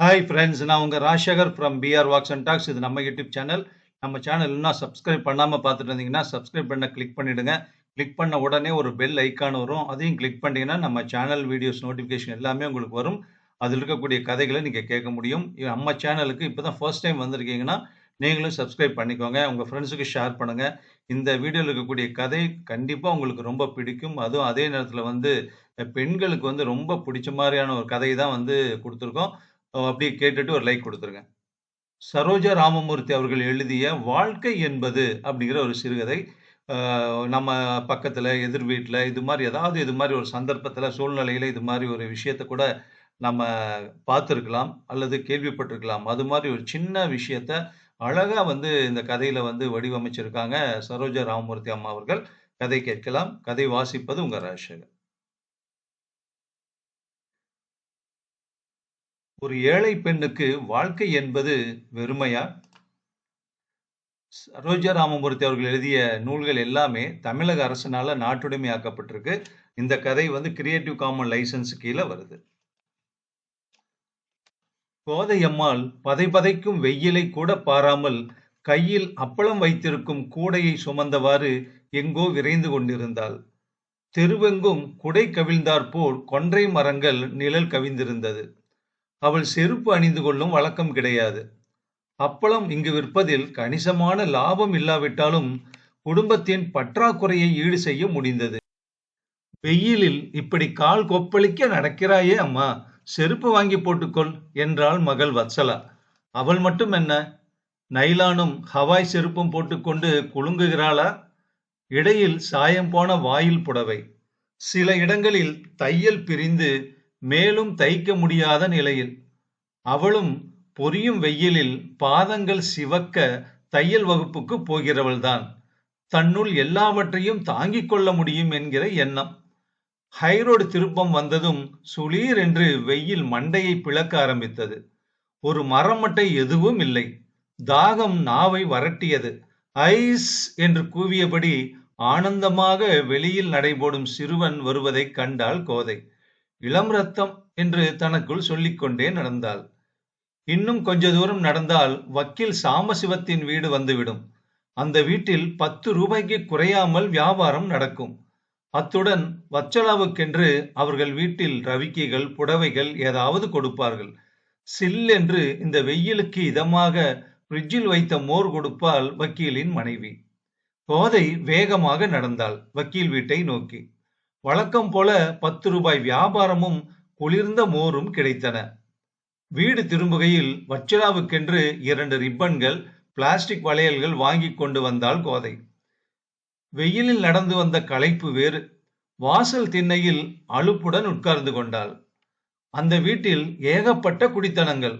Hi friends நான் உங்கள் Rajasekar from BR walks and talks இது நம்ம யூடியூப் சேனல் நம்ம சேனல் இன்னும் சப்ஸ்கிரைப் பண்ணாமல் பார்த்துட்டு இருந்தீங்கன்னா சப்ஸ்கிரைப் பண்ண கிளிக் பண்ணிவிடுங்க கிளிக் பண்ண உடனே ஒரு பெல் ஐக்கான் வரும். அதையும் கிளிக் பண்ணிங்கன்னா நம்ம சேனல் வீடியோஸ் நோட்டிஃபிகேஷன் எல்லாமே உங்களுக்கு வரும். அதில் இருக்கக்கூடிய கதைகளை நீங்கள் கேட்க முடியும். நம்ம சேனலுக்கு இப்போ தான் ஃபர்ஸ்ட் டைம் வந்திருக்கீங்கன்னா நீங்களும் சப்ஸ்கிரைப் பண்ணிக்கோங்க. உங்கள் ஃப்ரெண்ட்ஸுக்கு ஷேர் பண்ணுங்கள் இந்த வீடியோவில் இருக்கக்கூடிய கதை கண்டிப்பாக உங்களுக்கு ரொம்ப பிடிக்கும். அதுவும் அதே நேரத்தில் வந்து பெண்களுக்கு வந்து ரொம்ப பிடிச்ச மாதிரியான ஒரு கதை தான் வந்து கொடுத்துருக்கோம். அப்படியே கேட்டுட்டு ஒரு லைக் கொடுத்துருங்க. சரோஜா ராமமூர்த்தி அவர்கள் எழுதிய வாழ்க்கை என்பது அப்படிங்கிற ஒரு சிறுகதை நம்ம பக்கத்தில் எதிர் வீட்டில் இது மாதிரி ஏதாவது இது மாதிரி ஒரு சந்தர்ப்பத்தில் சூழ்நிலையில் இது மாதிரி ஒரு விஷயத்தை கூட நம்ம பார்த்துருக்கலாம் அல்லது கேள்விப்பட்டிருக்கலாம். அது மாதிரி ஒரு சின்ன விஷயத்த அழகாக வந்து இந்த கதையில் வந்து வடிவமைச்சிருக்காங்க சரோஜா ராமமூர்த்தி அம்மா அவர்கள். கதை கேட்கலாம். கதை வாசிப்பது உங்கள் ராஜசேகர். ஒரு ஏழை பெண்ணுக்கு வாழ்க்கை என்பது வெறுமையா? சரோஜா ராமமூர்த்தி அவர்கள் எழுதிய நூல்கள் எல்லாமே தமிழக அரசினால நாட்டுடைமையாக்கப்பட்டிருக்கு. இந்த கதை வந்து கிரியேட்டிவ் காமன் லைசன்ஸ் கீழே வருது. கோதையம்மாள் பதை பதைக்கும் வெயிலை கூட பாராமல் கையில் அப்பளம் வைத்திருக்கும் கூடையை சுமந்தவாறு எங்கோ விரைந்து கொண்டிருந்தாள். தெருவெங்கும் குடை கவிழ்ந்தாற்போல் கொன்றை மரங்கள் நிழல் கவிந்திருந்தது. அவள் செருப்பு அணிந்து கொள்ளும் வழக்கம் கிடையாது. அப்பளம் இங்கு விற்பதில் கணிசமான லாபம் இல்லாவிட்டாலும் குடும்பத்தின் பற்றாக்குறையை ஈடு செய்ய முடிந்தது. வெயிலில் இப்படி கால் கொப்பளிக்க நடக்கிறாயே அம்மா செருப்பு வாங்கி போட்டுக்கொள் என்றாள் மகள் வத்சலா. அவள் மட்டும் என்ன நைலானும் ஹவாய் செருப்பும் போட்டுக்கொண்டு குலுங்குகிறாளா? இடையில் சாயம் போன வாயில் புடவை. சில இடங்களில் தையல் பிரிந்து மேலும் தைக்க முடியாத நிலையில். அவளும் பொரியும் வெயிலில் பாதங்கள் சிவக்க தையல் வகுப்புக்கு போகிறவள்தான். தன்னுள் எல்லாவற்றையும் தாங்கிக் கொள்ள முடியும் என்கிற எண்ணம். ஹைரோடு திருப்பம் வந்ததும் சுளீர் என்று வெயில் மண்டையை பிளக்க ஆரம்பித்தது. ஒரு மரமட்டை எதுவும் இல்லை. தாகம் நாவை வரட்டியது. ஐஸ் என்று கூவியபடி ஆனந்தமாக வெளியில் நடைபோடும் சிறுவன் வருவதைக் கண்டாள் கோதை. இளம் ரத்தம் என்று தனக்குள் சொல்லிக்கொண்டே நடந்தாள். இன்னும் கொஞ்ச தூரம் நடந்தால் வக்கீல் சாமசிவத்தின் வீடு வந்துவிடும். அந்த வீட்டில் பத்து ரூபாய்க்கு குறையாமல் வியாபாரம் நடக்கும். அத்துடன் வச்சலாவுக்கென்று அவர்கள் வீட்டில் ரவிக்கைகள் புடவைகள் ஏதாவது கொடுப்பார்கள். சில்லென்று இந்த வெயிலுக்கு இதமாக ஃப்ரிட்ஜில் வைத்த மோர் கொடுப்பால் வக்கீலின் மனைவி. கோதை வேகமாக நடந்தாள் வக்கீல் வீட்டை நோக்கி. வழக்கம் போல பத்து ரூபாய் வியாபாரமும் குளிர்ந்த மோரும் கிடைத்தன. வீடு திரும்புகையில் வச்சிராவுக்கென்று இரண்டு ரிப்பன்கள் பிளாஸ்டிக் வளையல்கள் வாங்கி கொண்டு வந்தாள் கோதை. வெயிலில் நடந்து வந்த களைப்பு வேறு. வாசல் திண்ணையில் அலுப்புடன் உட்கார்ந்து கொண்டாள். அந்த வீட்டில் ஏகப்பட்ட குடித்தனங்கள்.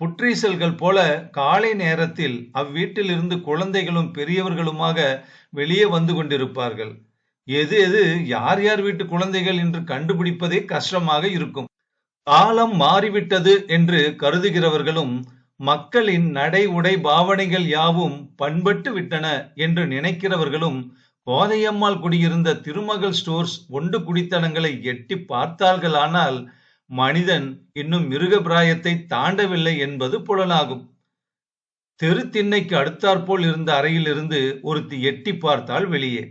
புற்றீசல்கள் போல காலை நேரத்தில் அவ்வீட்டிலிருந்து குழந்தைகளும் பெரியவர்களுமாக வெளியே வந்து கொண்டிருப்பார்கள். எது எது யார் யார் வீட்டு குழந்தைகள் என்று கண்டுபிடிப்பதே கஷ்டமாக இருக்கும். காலம் மாறிவிட்டது என்று கருதுகிறவர்களும் மக்களின் நடை உடை பாவனைகள் யாவும் பண்பட்டு விட்டன என்று நினைக்கிறவர்களும் கோதையம்மாள் குடியிருந்த திருமகள் ஸ்டோர்ஸ் ஒன்று குடித்தனங்களை எட்டி பார்த்தார்களானால் மனிதன் இன்னும் மிருக பிராயத்தை தாண்டவில்லை என்பது புலனாகும். தெரு திண்ணைக்கு அடுத்தாற்போல் இருந்த அறையிலிருந்து ஒருத்தி எட்டி பார்த்தாள் வெளியே.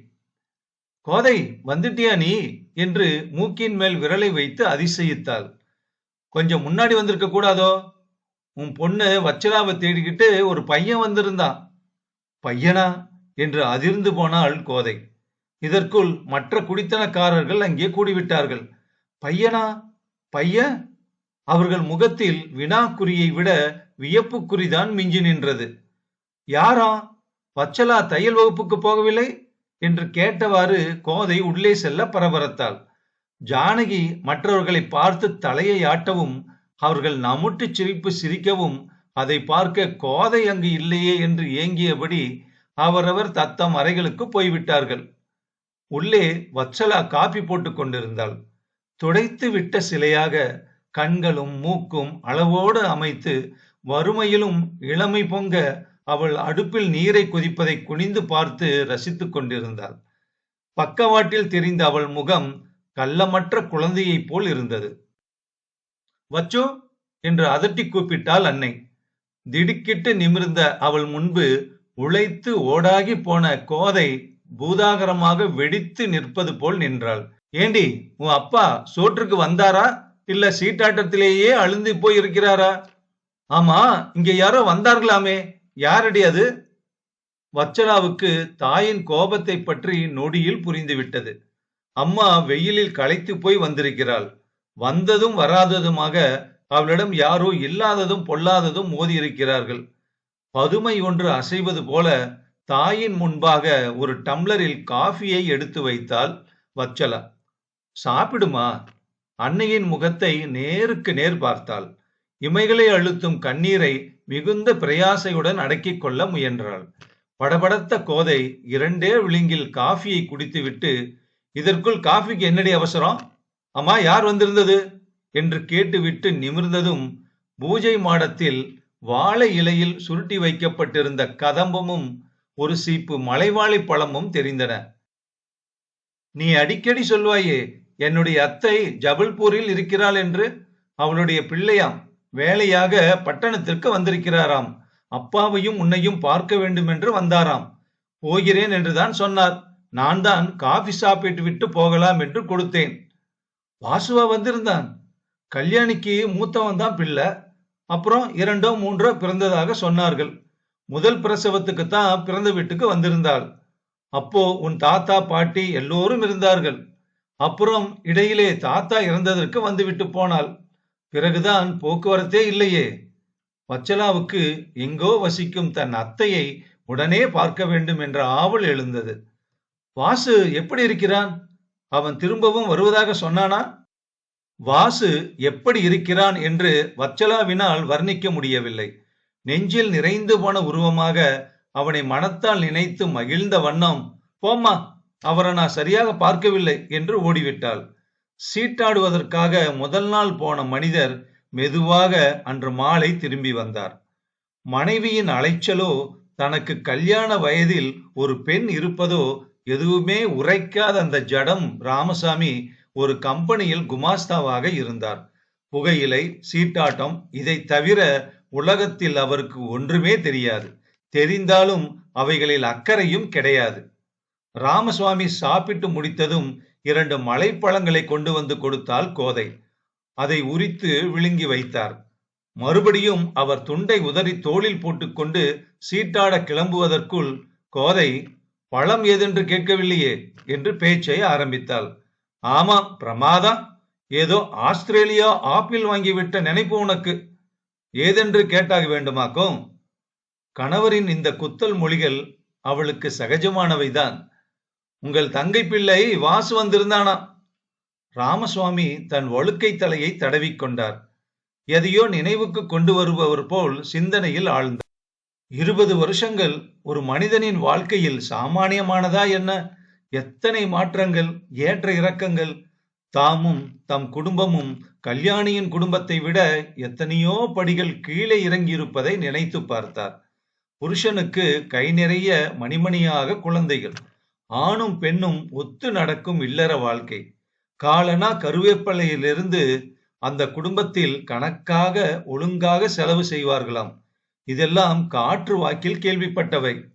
கோதை வந்துட்டியா நீ? என்று மூக்கின் மேல் விரலை வைத்து அதிசயித்தாள். கொஞ்சம் முன்னாடி வந்திருக்க கூடாதோ உன் பொண்ணு வச்சலாவை தேடிக்கிட்டு ஒரு பையன் வந்திருந்தான் பையனா? என்று அதிர்ந்து போனாள் கோதை. இதற்குள் மற்ற குடித்தனக்காரர்கள் அங்கே கூடிவிட்டார்கள். பையனா? பையன்? அவர்கள் முகத்தில் வினாக்குறியை விட வியப்புக்குறிதான் மிஞ்சி நின்றது. யாரா? வச்சலா தையல் வகுப்புக்கு போகவில்லை? என்று கேட்டவாறு கோதை உள்ளே செல்ல பரபரத்தாள். ஜானகி மற்றவர்களை பார்த்து தலையை ஆட்டவும் அவர்கள் நமுட்டு சிரிப்பு சிரிக்கவும் அதை பார்க்க கோதை அங்கு இல்லையே என்று ஏங்கியபடி அவரவர் தத்தம் அறைகளுக்கு போய்விட்டார்கள். உள்ளே வச்சலா காப்பி போட்டு கொண்டிருந்தாள். துடைத்து விட்ட சிலையாக கண்களும் மூக்கும் அளவோடு அமைத்து வறுமையிலும் இளமை பொங்க அவள் அடுப்பில் நீரை கொதிப்பதை குனிந்து பார்த்து ரசித்துக் கொண்டிருந்தாள். பக்கவாட்டில் தெரிந்த அவள் முகம் கள்ளமற்ற குழந்தையைப் போல் இருந்தது. வச்சோ? என்று அதட்டி கூப்பிட்டாள் அன்னை. திடுக்கிட்டு நிமிர்ந்த அவள் முன்பு உழைத்து ஓடாகி போன கோதை பூதாகரமாக வெடித்து நிற்பது போல் நின்றாள். ஏண்டி உன் அப்பா சோற்றுக்கு வந்தாரா? இல்ல சீட்டாட்டத்திலேயே அழுந்து போய் இருக்கிறாரா ஆமா இங்க யாரோ வந்தார்களாமே. யாரடி அது? வச்சலாவுக்கு தாயின் கோபத்தை பற்றி நொடியில் புரிந்துவிட்டது. அம்மா வெயிலில் களைத்து போய் வந்திருக்கிறாள். வந்ததும் வராததுமாக அவளிடம் யாரோ இல்லாததும் பொல்லாததும் மோதியிருக்கிறார்கள். பதுமை ஒன்று அசைவது போல தாயின் முன்பாக ஒரு டம்ளரில் காஃபியை எடுத்து வைத்தால் வச்சலா சாப்பிடுமா? அன்னையின் முகத்தை நேருக்கு நேர் பார்த்தாள். இமைகளை அழுத்தும் கண்ணீரை மிகுந்த பிரயாசையுடன் அடக்கிக் கொள்ள முயன்றாள். படபடத்த கோதை இரண்டே விளிங்கில் காஃபியை குடித்துவிட்டு இதற்குள் காஃபிக்கு என்னடி அவசரம்? அம்மா யார் வந்திருந்தது? என்று கேட்டுவிட்டு நிமிர்ந்ததும் பூஜை மாடத்தில் வாழை இலையில் சுருட்டி வைக்கப்பட்டிருந்த கதம்பமும் ஒரு சீப்பு மலைவாழை பழமும் தெரிந்தன. நீ அடிக்கடி சொல்வாயே என்னுடைய அத்தை ஜபல்பூரில் இருக்கிறாள் என்று? அவளுடைய பிள்ளையாம் வேலையாக பட்டணத்திற்கு வந்திருக்கிறாராம். அப்பாவையும் உன்னையும் பார்க்க வேண்டும் என்று வந்தாராம். போகிறேன் என்றுதான் சொன்னார். நான் தான் காஃபி சாப்பிட்டு விட்டு போகலாம் என்று கொடுத்தேன். வாசுவா வந்திருந்தான். கல்யாணிக்கு மூத்தவன் தான் பிள்ளை. அப்புறம் இரண்டோ மூன்றோ பிறந்ததாக சொன்னார்கள். முதல் பிரசவத்துக்கு தான் பிறந்த வீட்டுக்கு வந்திருந்தாள். அப்போ உன் தாத்தா பாட்டி எல்லோரும் இருந்தார்கள். அப்புறம் இடையிலே தாத்தா இறந்ததற்கு வந்துவிட்டு போனாள். பிறகுதான் போக்குவரத்தே இல்லையே. வச்சலாவுக்கு எங்கோ வசிக்கும் தன் அத்தையை உடனே பார்க்க வேண்டும் என்ற ஆவல் எழுந்தது. வாசு எப்படி இருக்கிறான்? அவன் திரும்பவும் வருவதாக சொன்னானா? வாசு எப்படி இருக்கிறான் என்று வச்சலாவினால் வர்ணிக்க முடியவில்லை. நெஞ்சில் நிறைந்து போன உருவமாக அவனை மனத்தால் நினைத்து மகிழ்ந்த வண்ணம் போம்மா அவரை நான் சரியாக பார்க்கவில்லை என்று ஓடிவிட்டாள். சீட்டாடுவதற்காக முதல் நாள் போன மனிதர் மெதுவாக அன்று மாலை திரும்பி வந்தார். மனைவியின் அலைச்சலோ தனக்கு கல்யாண வயதில் ஒரு பெண் இருப்பதோ எதுவுமே உரைக்காத அந்த ஜடம் ராமசாமி ஒரு கம்பெனியில் குமாஸ்தாவாக இருந்தார். புகையிலை சீட்டாட்டம் இதை தவிர உலகத்தில் அவருக்கு ஒன்றுமே தெரியாது. தெரிந்தாலும் அவைகளில் அக்கறையும் கிடையாது. ராமசுவாமி சாப்பிட்டு முடித்ததும் இரண்டு மலைப்பழங்களை கொண்டு வந்து கொடுத்தால் கோதை. அதை உரித்து விழுங்கி வைத்தார். மறுபடியும் அவர் துண்டை உதறி தோளில் போட்டுக்கொண்டு சீட்டாட கிளம்புவதற்குள் கோதை பழம் ஏதென்று கேட்கவில்லையே என்று பேச்சை ஆரம்பித்தாள். ஆமாம் பிரமாதா ஏதோ ஆஸ்திரேலியா ஆப்பிள் வாங்கிவிட்ட நினைப்பு உனக்கு. ஏதென்று கேட்டாக வேண்டுமாக்கும்? கணவரின் இந்த குத்தல் மொழிகள் அவளுக்கு சகஜமானவைதான். உங்கள் தங்கை பிள்ளை வாசு வந்திருந்தானா? ராமசுவாமி தன் ஒழுக்கை தலையை தடவிக்கொண்டார் எதையோ நினைவுக்கு கொண்டு வருபவர் போல் சிந்தனையில் ஆழ்ந்தார். இருபது வருஷங்கள் ஒரு மனிதனின் வாழ்க்கையில் சாமானியமானதா என்ன? எத்தனை மாற்றங்கள் ஏற்ற இறக்கங்கள்? தாமும் தம் குடும்பமும் கல்யாணியின் குடும்பத்தை விட எத்தனையோ படிகள் கீழே இறங்கியிருப்பதை நினைத்து பார்த்தார். புருஷனுக்கு கை நிறைய மணிமணியாக குழந்தைகள். ஆணும் பெண்ணும் ஒத்து நடக்கும் இல்லற வாழ்க்கை. காலனா கருவேப்பலையிலிருந்து அந்த குடும்பத்தில் கணக்காக ஒழுங்காக செலவு செய்வார்களாம். இதெல்லாம் காற்று வாக்கில் கேள்விப்பட்டவை.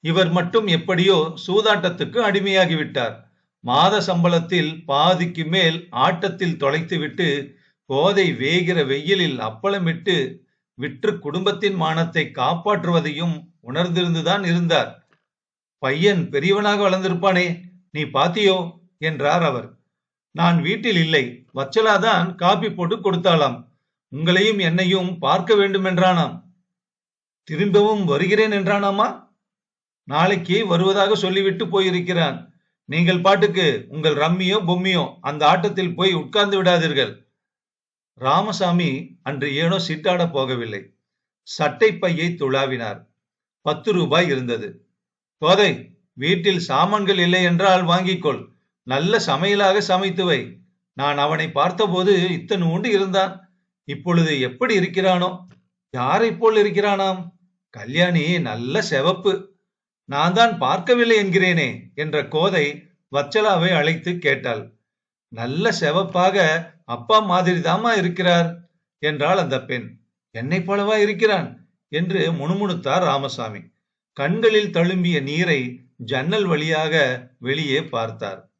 இவர் மட்டும் எப்படியோ சூதாட்டத்துக்கு அடிமையாகிவிட்டார். மாத சம்பளத்தில் பாதிக்கு மேல் ஆட்டத்தில் தொலைத்துவிட்டு போதை வேகிற வெயிலில் அப்பளமிட்டு விற்று குடும்பத்தின் மானத்தை காப்பாற்றுவதையும் உணர்ந்திருந்துதான் இருந்தார். பையன் பெரியவனாக வளர்ந்திருப்பானே நீ பாத்தியோ? என்றார் அவர். நான் வீட்டில் இல்லை வச்சலாதான் காப்பி போட்டு கொடுத்தாளாம். உங்களையும் என்னையும் பார்க்க வேண்டுமென்றானாம். திரும்பவும் வருகிறேன் என்றானாமா? நாளைக்கு வருவதாக சொல்லிவிட்டு போயிருக்கிறான். நீங்கள் பாட்டுக்கு உங்கள் ரம்மியோ பொம்மியோ அந்த ஆட்டத்தில் போய் உட்கார்ந்து விடாதீர்கள். ராமசாமி அன்று ஏனோ சிட்டாட போகவில்லை. சட்டை பையை துளாவினார். பத்து ரூபாய் இருந்தது. கோதை வீட்டில் சாமான்கள் இல்லை என்றால் வாங்கிக்கொள். நல்ல சமையலாக சமைத்து வை. நான் அவனை பார்த்தபோது இத்தனை உண்டு இருந்தான். இப்பொழுது எப்படி இருக்கிறானோ? யாரை போல் இருக்கிறானாம்? கல்யாணி நல்ல செவப்பு. நான் தான் பார்க்கவில்லை என்கிறேனே என்ற கோதை வச்சலாவை அழைத்து கேட்டாள். நல்ல செவப்பாக அப்பா மாதிரிதாம்மா இருக்கிறார் என்றாள் அந்த பெண். என்னைப் போலவா இருக்கிறான்? என்று முணுமுணுத்தார் ராமசாமி. கண்களில் தழும்பிய நீரை ஜன்னல் வழியாக வெளியே பார்த்தார்.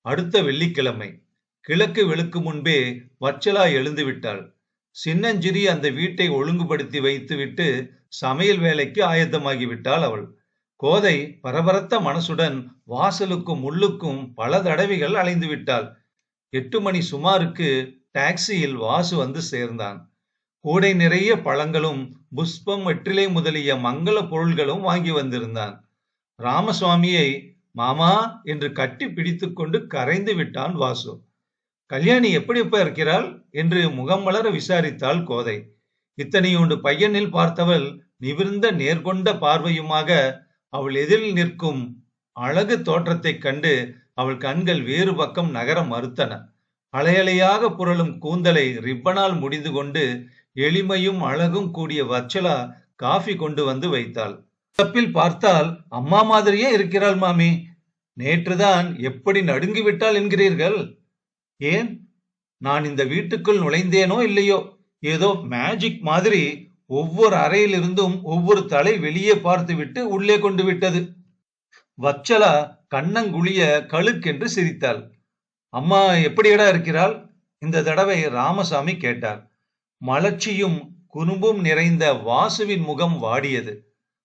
அடுத்த வெள்ளிக்கிழமை கிழக்கு வெளுக்கு முன்பே வச்சலா எழுந்துவிட்டாள் சின்னஞ்சிறி அந்த வீட்டை ஒழுங்குபடுத்தி வைத்துவிட்டு சமையல் வேலைக்கு ஆயத்தமாகிவிட்டாள் அவள். கோதை பரபரத்த மனசுடன் வாசலுக்கும் உள்ளுக்கும் பல தடவைகள் அலைந்து விட்டாள். எட்டு மணி சுமாருக்கு டாக்ஸியில் வாசு வந்து சேர்ந்தான். கூடை நிறைய பழங்களும் புஷ்பம் வெற்றிலை முதலிய மங்கள பொருள்களும் வாங்கி வந்திருந்தான். ராமசுவாமியை மாமா என்று கட்டி பிடித்துக்கொண்டு கரைந்து விட்டான் வாசு. கல்யாணி எப்படிப்பா இருக்கிறாள்? என்று முகம் வளர விசாரித்தாள் கோதை. இத்தனையுண்டு பையனில் பார்த்தவள் நிமிர்ந்த நேர்கொண்ட பார்வையுமாக அவள் எதிரில் நிற்கும் அழகு தோற்றத்தைக் கண்டு அவள் கண்கள் வேறு பக்கம் நகர மறுத்தன. அலையலையாக புரளும் கூந்தலை ரிப்பனால் முடிந்து கொண்டு எளிமையும் அழகும் கூடிய வச்சலா காஃபி கொண்டு வந்து வைத்தாள். தப்பில் பார்த்தால் அம்மா மாதிரியே இருக்கிறாள் மாமி. நேற்றுதான் எப்படி நடுங்கி விட்டாள் என்கிறீர்கள்? ஏன்? நான் இந்த வீட்டுக்குள் நுழைந்தேனோ இல்லையோ? ஏதோ மேஜிக் மாதிரி ஒவ்வொரு அறையிலிருந்தும் ஒவ்வொரு தலை வெளியே பார்த்துவிட்டு உள்ளே கொண்டு விட்டது. வச்சலா கண்ணங்குழிய கழுக்கென்று சிரித்தாள். அம்மா எப்படியடா இருக்கிறாள்? இந்த தடவை ராமசாமி கேட்டார். மலர்ச்சியும் குறும்பும் நிறைந்த வாசுவின் முகம் வாடியது.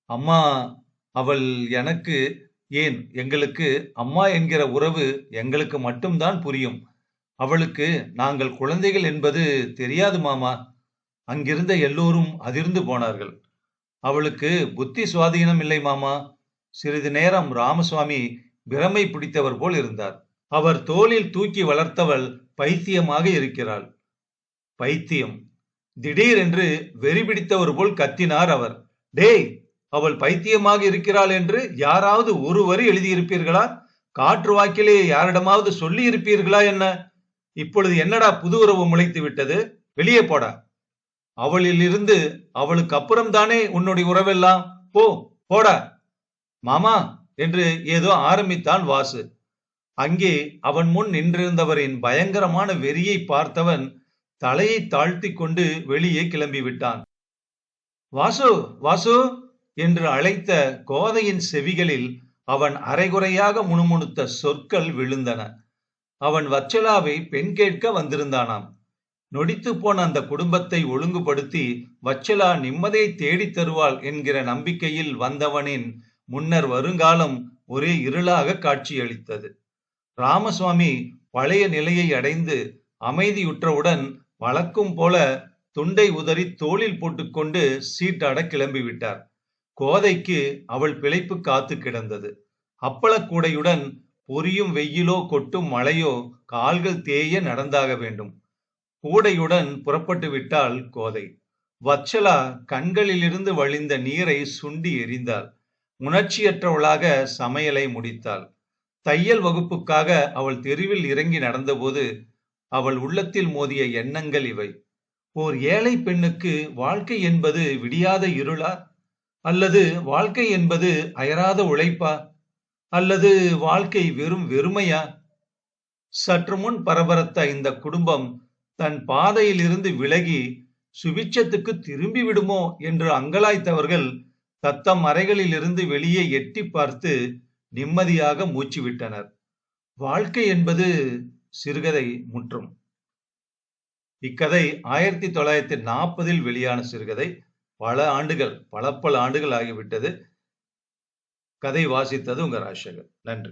அம்மா அவள் எனக்கு ஏன் எங்களுக்கு அம்மா என்கிற உறவு எங்களுக்கு மட்டும்தான் புரியும். அவளுக்கு நாங்கள் குழந்தைகள் என்பது தெரியாது மாமா. அங்கிருந்த எல்லோரும் அதிர்ந்து போனார்கள். அவளுக்கு புத்தி சுவாதீனம் இல்லை மாமா. சிறிது நேரம் ராமசுவாமி பிரமை பிடித்தவர் போல் இருந்தார். அவர் தோளில் தூக்கி வளர்த்தவள் பைத்தியமாக இருக்கிறாள். பைத்தியம். திடீரென்று வெறி பிடித்தவர் போல் கத்தினார் அவர். டேய் அவள் பைத்தியமாக இருக்கிறாள் என்று யாராவது ஒரு வரி எழுதியிருப்பீர்களா? காற்று வாக்கிலே யாரிடமாவது சொல்லி இருப்பீர்களா என்ன? இப்பொழுது என்னடா புது உறவு முளைத்து விட்டது? வெளியே போடா. அவளிலிருந்து அவளுக்கு அப்புறம் தானே உன்னுடைய உறவெல்லாம்? போ போடா. மாமா என்று ஏதோ ஆரம்பித்தான் வாசு. அங்கே அவன் முன் நின்றிருந்தவரின் பயங்கரமான வெறியை பார்த்தவன் தலையை தாழ்த்தி கொண்டு வெளியே கிளம்பி விட்டான் வாசு வாசு என்று அழைத்த கோதையின் செவிகளில் அவன் அரைகுறையாக முணுமுணுத்த சொற்கள் விழுந்தன. அவன் வச்சலாவை பெண் கேட்க வந்திருந்தானாம். நொடித்து போன அந்த குடும்பத்தை ஒழுங்குபடுத்தி வச்சலா நிம்மதியை தேடித் தருவாள் என்கிற நம்பிக்கையில் வந்தவனின் முன்னர் வருங்காலம் ஒரே இருளாக காட்சியளித்தது. ராமசுவாமி பழைய நிலையை அடைந்து அமைதியுற்றவுடன் வழக்கும் போல துண்டை உதறி தோளில் போட்டுக்கொண்டு சீட்டாட கிளம்பிவிட்டார். கோதைக்கு அவள் பிழைப்பு காத்து கிடந்தது. அப்பளக்கூடையுடன் பொரியும் வெயிலோ கொட்டும் மழையோ கால்கள் தேய நடந்தாக வேண்டும். கூடையுடன் புறப்பட்டு விட்டாள் கோதை. வச்சலா கண்களிலிருந்து வழிந்த நீரை சுண்டி எறிந்தாள் உணர்ச்சியற்றவளாக சமையலை முடித்தாள். தையல் வகுப்புக்காக அவள் தெருவில் இறங்கி நடந்தபோது அவள் உள்ளத்தில் மோதிய எண்ணங்கள் இவை. ஓர் ஏழை பெண்ணுக்கு வாழ்க்கை என்பது விடியாத இருளா? அல்லது வாழ்க்கை என்பது அயராத உழைப்பா? அல்லது வாழ்க்கை வெறும் வெறுமையா? சற்று முன் பரபரத்த இந்த குடும்பம் தன் பாதையிலிருந்து விலகி சுபிட்சத்துக்கு திரும்பி விடுமோ என்று அங்கலாய்த்தவர்கள் தத்தம் அறைகளிலிருந்து வெளியே எட்டி பார்த்து நிம்மதியாக மூச்சு விட்டனர் வாழ்க்கை என்பது சிறுகதை முற்றும். இக்கதை ஆயிரத்தி தொள்ளாயிரத்தி நாற்பதில் வெளியான சிறுகதை. பல ஆண்டுகள் பல பல ஆண்டுகள் ஆகிவிட்டது. கதை வாசித்தது உங்க ராஜசேகர். நன்றி.